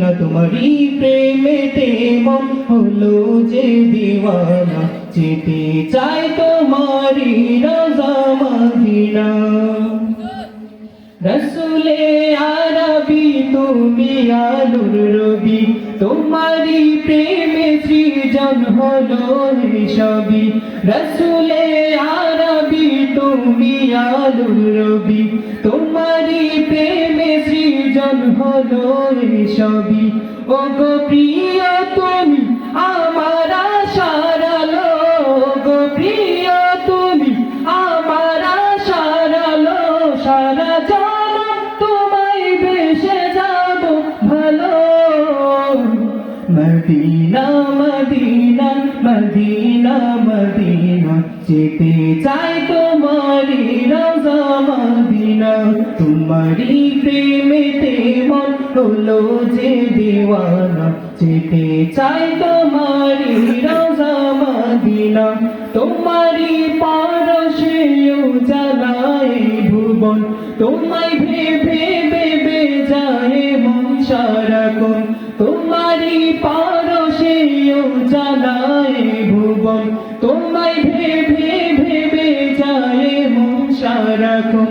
Medina তোমারি প্রেমেতে মন হলো যে দিওয়ানা। যেতে চাই তোমারি রাজা মদিনা রসুলে আরবি তুমি আলুর রবি তোমারি প্রেমে সৃজন হলো সবই রসুলে আরবি তুমি আলুর রবি তোমারি প্রেমে সৃজন হলো সবই। ও গো প্রিয় তুমি আমার সারালো গো প্রিয় তুমি আমার সারালো সারা জান তোমায় বেসে যাব ভালো। মদিনা মদিনা মদিনা মদিনা, যেতে চাই তোমারি মদিনা তোমারি প্রেমেতে মন হলো যে দিওয়ানা। যেতে চাই তোমারি রাজা মদিনা। তোমারি পারসে জ্বালায় ভুবন। তোমায় ভেবে ভেবে যায় মন সারাক্ষণ তোমারি পারসে জ্বালায় ভুবন। তোমায় ভেবে ভেবে যায় মন সারাক্ষণ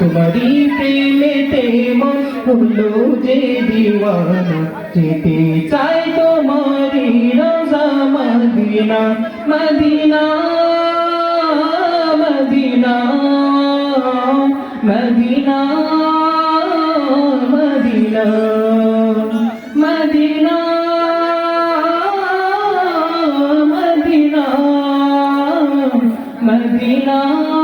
তোমারই প্রেমেতে মন হলো যে দিওয়ানা, যেতে চাই তোমারই রোজা Medina Medina Medina Medina Medina Medina Medina Medina.